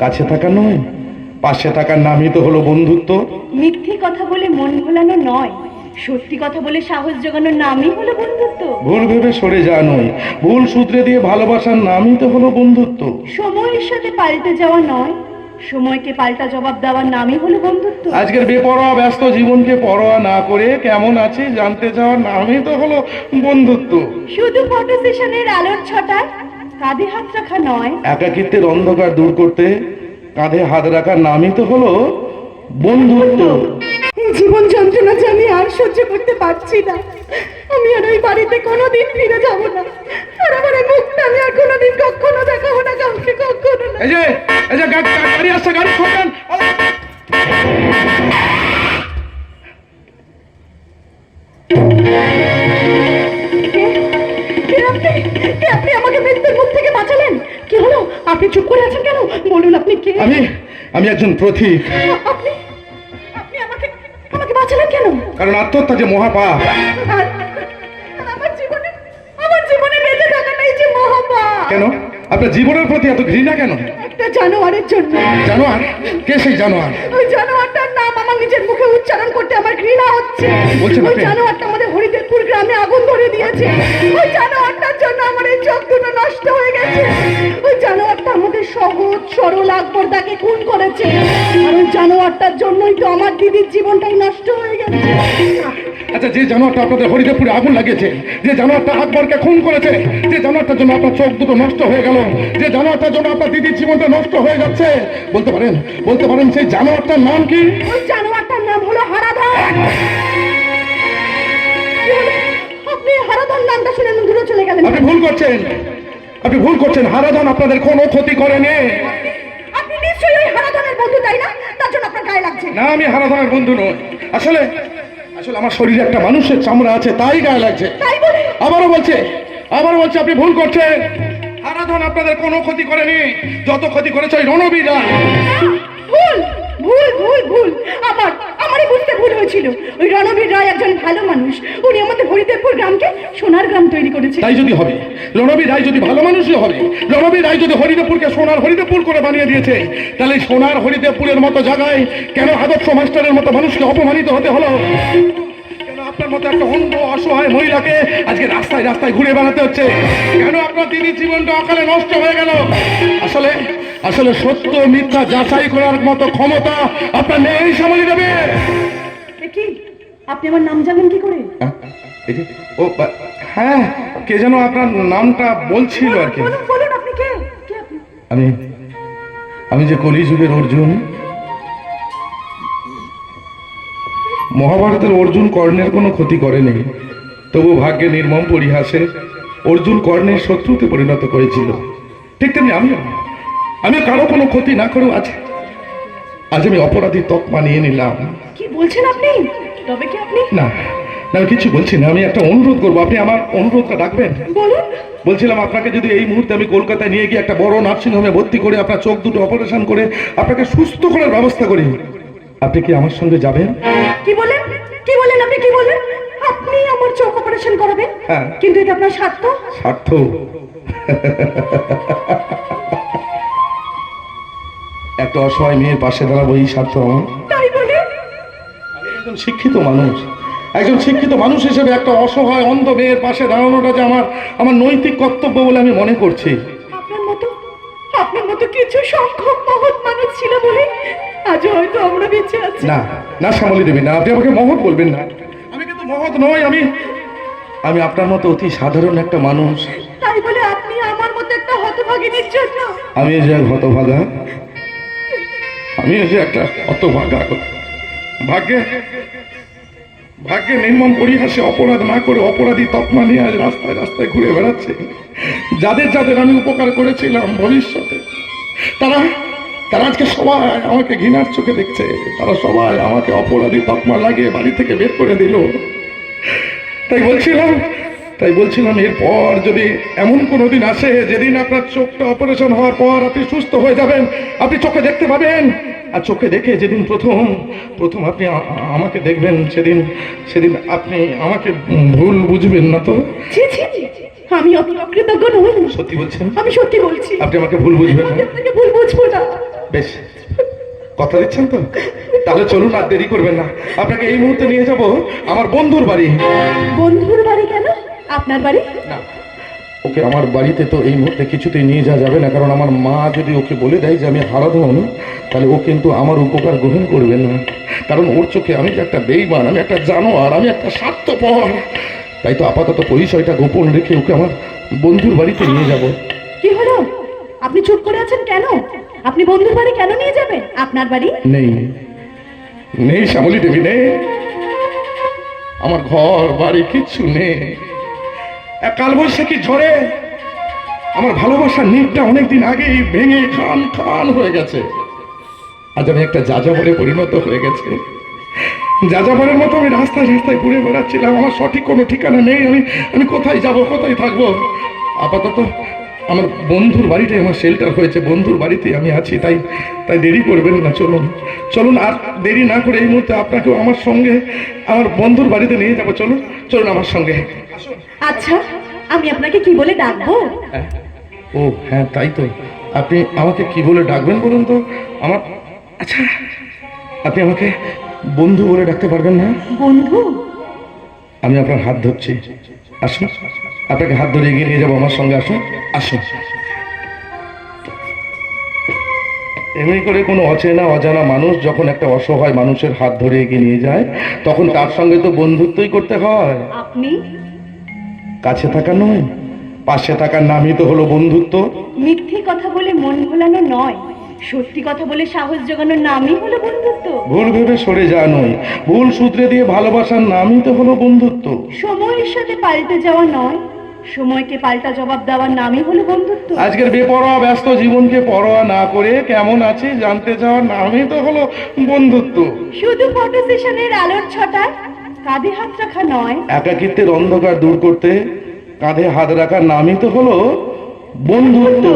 কাছে থাকা নয় পাশে থাকার নামই তো হলো বন্ধুত্ব। মিথ্যে কথা বলে মন ভোলানো নয় সত্যি কথা বলে সাহস জোগানোর নামই হলো বন্ধুত্ব। ভুল ভেবে সরে যাওয়া নয় ভুল সূত্রে দিয়ে ভালোবাসার নামই তো হলো বন্ধুত্ব। সময়ের সাথে পাল্টে যাওয়া নয় সময়কে পাল্টা জবাব দেওয়ার নামই হলো বন্ধুত্ব। আজকের বেপরোয়া ব্যস্ত জীবনকে পরোয়া না করে কেমন আছে জানতে যাওয়ার নামই তো হলো বন্ধুত্ব। শুধু ফটো সেশনের আলোর ছটায় কাঁধে হাত রাখা নয়। একাকিত্বের অন্ধকার দূর করতে কাঁধে হাত রাখার নামই তো হলো বন্ধুত্ব। এই জীবন যন্ত্রণা যে আমি আর সহ্য করতে পারছি না। আমি আর ওই বাড়িতে কোনোদিন ফিরে যাব না। আর আমার এই মুখটা আমি আর কোনোদিন কখনো দেখাবো না কাউকে কখনো না। এই যে এই যে গাড়ি আসছে গাড়ি ঠোকান কি হলো? আপনি চুপ করে আছেন কেন? বলুন আপনি কে? আমি আমি একজন প্রতীক। আপনি আপনি আমাকে আমাকে বাঁচালেন কেন? কারণ আত্মহত্যা যে মহাপাপ। আর আর আমার জীবনে আমার জীবনে বেঁচে থাকাটাই যে মহাপাপ। কেন? আপনার জীবনের প্রতি এত ঘৃণা কেন? একটা জানোয়ারের জন্য। জানোয়ার? কে সেই জানোয়ার? ওই জানোয়ারটার নাম আমার নিজের মুখে উচ্চারণ করতে আমার ঘৃণা হচ্ছে। বলছেন ওই আপনি? জানোয়ারটা আমাদের হরিদেবপুর গ্রামে আগুন ধরে দিয়েছে। ওই জন্য আমার এই চোখ দুটো নষ্ট হয়ে গেছে। ওই জানোয়ারটা আমাদের সহজ সরল আকবরদাকে খুন করেছে। আর ওই জানোয়ারটার জন্যই তো আমার দিদির জীবনটাই নষ্ট হয়ে গেছে। আচ্ছা যে জানোয়ারটা আপনাদের হরিদেবপুরে আগুন লাগিয়েছে যে জানোয়ারটা আকবরকে খুন করেছে যে জানোয়ারটার জন্য আপনার চোখ দুটো নষ্ট হয়ে গেল যে জানোয়ারটার জন্য আপনার দিদির জীবনটা নষ্ট হয়ে যাচ্ছে বলতে পারেন বলতে পারেন সেই জানোয়ারটার নাম কি? ওই জানোয়ারটার আপনি ভুল করছেন। আপনি ভুল করছেন। হারাধন আপনাদের কোনো ক্ষতি করেনি। আপনি নিশ্চয়ই ওই হারাধনের বন্ধু তাই না? তার জন্য আপনার গায়ে লাগছে। না আমি হারাধনের বন্ধু নই। আসলে আসলে আমার শরীরে একটা মানুষের চামড়া আছে তাই গায়ে লাগছে। তাই বলে? আবারও বলছে আবারও বলছে আপনি ভুল করছেন। হারাধন আপনাদের কোনো ক্ষতি করেনি। যত ক্ষতি করেছে ওই রণবীরা ভুল ভুল ভুল ভুল। হয়েছিল ওই রণবীর রায় একজন ভালো মানুষ। উনি আমাদের হরিদেবপুর গ্রামকে সোনার গ্রাম তৈরি করেছে। তাই যদি হবে, রণবীর রায় যদি ভালো মানুষই হবে, রণবীর রায় যদি হরিদেবপুরকে সোনার হরিদেবপুর করে বানিয়ে দিয়েছে, তাহলে সোনার হরিদেবপুরের মতো জায়গায় কেন আদর্শ মাস্টারের মতো মানুষকে অপমানিত হতে হলো? আপনার মতো একটা অন্ধ, অসহায় মহিলাকে আজকে রাস্তায় রাস্তায় ঘুরে বেড়াতে হচ্ছে? কেন আপনার দিদির জীবনটা অকালে নষ্ট হয়ে গেল? আসলে আসলে সত্য মিথ্যা যাচাই করার মতো ক্ষমতা আপনার নেই সামলি দেবে। কি আপনি আমার নাম জানেন কি করে? ও হ্যাঁ কে যেন আপনার নামটা বলছিল আর কি। বলুন আপনি কে? আমি আমি যে কলিযুগের অর্জুন মহাভারতের অর্জুন কর্ণের কোনো ক্ষতি করেনি তবু ভাগ্যে নির্মম পরিহাসে অর্জুন কর্ণের শত্রুতে পরিণত করেছিল ঠিক তেমনি আমিও আমি কারও কোনো ক্ষতি না করেও আজ আজ আমি অপরাধী তকমা নিয়ে নিলাম। কি বলছেন আপনি? তবে কি আপনি? না না আমি কিছু বলছি না আমি একটা অনুরোধ করব আপনি আমার অনুরোধটা রাখবেন। বলুন। বলছিলাম আপনাকে যদি এই মুহূর্তে আমি কলকাতায় নিয়ে গিয়ে একটা বড় নার্সিংহোমে ভর্তি করে আপনার চোখ দুটো অপারেশন করে আপনাকে সুস্থ করার ব্যবস্থা করি। আপনি কি আমার সঙ্গে যাবেন? কি বলেন? কি বলেন আপনি? কি বলেন? আপনি আমার চোখ অপারেশন করাবেন? হ্যাঁ। কিন্তু এটা আপনার স্বার্থ? স্বার্থ। একটা অসহায় মেয়ের পাশে দাঁড়াবো এই স্বার্থ আমার। শিক্ষিত মানুষ। একজন শিক্ষিত মানুষ হিসেবে একটা অসহায় অন্ধ মেয়ের পাশে দাঁড়ানোটা যে আমার আমার নৈতিক কর্তব্য বলে আমি মনে করছি। আপনার মতো আপনার মতো কিছু সংখ্যক মহৎ মানুষ ছিল বলে আজ হয়তো আমরা বেঁচে আছি। না না শ্যামলি দেবী না আপনি আমাকে মহৎ বলবেন না। আমি কিন্তু মহৎ নই আমি আমি আপনার মতো অতি সাধারণ একটা মানুষ। তাই বলে আপনি আমার মতো একটা হতভাগিনীর জন্য আমি এই যে এক হতভাগা আমি যে একটা হতভাগা। ভাগ্যে ভাগ্যে নির্মম পরিহাসে অপরাধ না করে অপরাধী তকমা নিয়ে আজ রাস্তায় রাস্তায় ঘুরে বেড়াচ্ছে। যাদের যাদের আমি উপকার করেছিলাম ভবিষ্যতে, তারা তারা আজকে সবাই আমাকে ঘৃণার চোখে দেখছে। তারা সবাই আমাকে অপরাধী তকমা লাগিয়ে বাড়ি থেকে বের করে দিল। তাই বলছিলাম তাই বলছিলাম এরপর যদি এমন কোনো দিন আসে যেদিন আপনার চোখটা অপারেশন হওয়ার পর আপনি সুস্থ হয়ে যাবেন আপনি চোখে দেখতে পাবেন। আর চোখে দেখে যেদিন প্রথম প্রথম আপনি আমাকে দেখবেন সেদিন সেদিন আপনি আমাকে ভুল বুঝবেন না তো? আমি অত অকৃতজ্ঞ নই। সত্যি বলছেন? আমি সত্যি বলছি। আপনি আমাকে ভুল বুঝবেন না? ভুল বুঝব না। বেশ কথা দিচ্ছেন তো? তাহলে চলুন আর দেরি করবেন না। আপনাকে এই মুহূর্তে নিয়ে যাব আমার বন্ধুর বাড়ি। বন্ধুর বাড়ি কেন? আপনার বাড়ি? না। ওকে আমার বাড়িতে তো এই মুহূর্তে কিছুতেই নিয়ে যাওয়া যাবে না কারণ আমার মা যদি ওকে বলে দেয় যে আমি হারা হারাধন তাহলে ও কিন্তু আমার উপকার গ্রহণ করবে না। কারণ ওর চোখে আমি যে একটা বেইমান আমি একটা জানোয়ার আমি একটা স্বার্থপর। তাই তো আপাতত পরিচয়টা গোপন রেখে ওকে আমার বন্ধুর বাড়িতে নিয়ে যাব। কি হলো? আপনি চুপ করে আছেন কেন? আপনি বন্ধুর বাড়ি কেন নিয়ে যাবেন? আপনার বাড়ি? নেই। নেই শ্যামলী দেবী নেই। আমার ঘর বাড়ি কিচ্ছু নেই। এক কালবৈশাখী ঝড়ে আমার ভালোবাসার নিটটা অনেকদিন আগেই ভেঙে খান খান হয়ে গেছে। আজ আমি একটা যাযাবরে পরিণত হয়ে গেছে। যাযাবরের মতো আমি রাস্তায় রাস্তায় ঘুরে বেড়াচ্ছিলাম। আমার সঠিক কোনো ঠিকানা নেই। আমি আমি কোথায় যাব, কোথায় থাকব? আপাতত আমার বন্ধুর বাড়িটাই আমার শেল্টার হয়েছে বন্ধুর বাড়িতে আমি আছি তাই তাই দেরি করবেন না চলুন চলুন আর দেরি না করে এই মুহূর্তে আপনাকেও আমার সঙ্গে আমার বন্ধুর বাড়িতে নিয়ে যাব চলুন চলুন আমার সঙ্গে। আচ্ছা আমি আপনাকে কি বলে ডাকবো? ও হ্যাঁ তাই তো। আপনি আমাকে কি বলে ডাকবেন বলুন তো? আমার আচ্ছা আপনি আমাকে বন্ধু বলে ডাকতে পারবেন না? বন্ধু? আমি আপনার হাত ধরছি। আসুন। আপনাকে হাত ধরে এগিয়ে নিয়ে যাব আমার সঙ্গে আসুন। আসুন। এমনি করে কোনো অচেনা অজানা মানুষ যখন একটা অসহায় মানুষের হাত ধরে এগিয়ে নিয়ে যায় তখন তার সঙ্গে তো বন্ধুত্বই করতে হয়। আপনি? কাছে থাকা নয় পাশে থাকার নামই তো হলো বন্ধুত্ব। মিথ্যে কথা বলে মন ভোলানো নয় সত্যি কথা বলে সাহস জোগানোর নামই হলো বন্ধুত্ব। ভুল ভেবে সরে যাওয়া নয় ভুল সূত্রে দিয়ে ভালোবাসার নামই তো হলো বন্ধুত্ব। সময়ের সাথে পাল্টে যাওয়া নয় সময়কে পাল্টা জবাব দেওয়ার নামই হলো বন্ধুত্ব। আজকের বেপরোয়া ব্যস্ত জীবনকে পরোয়া না করে কেমন আছে জানতে চাওয়ার নামই তো হলো বন্ধুত্ব। শুধু ফটো সেশনের আলোর ছটায় কাঁধে হাত রাখা নয়। একাকিত্বের অন্ধকার দূর করতে কাঁধে হাত রাখার নামই তো হলো বন্ধুত্ব।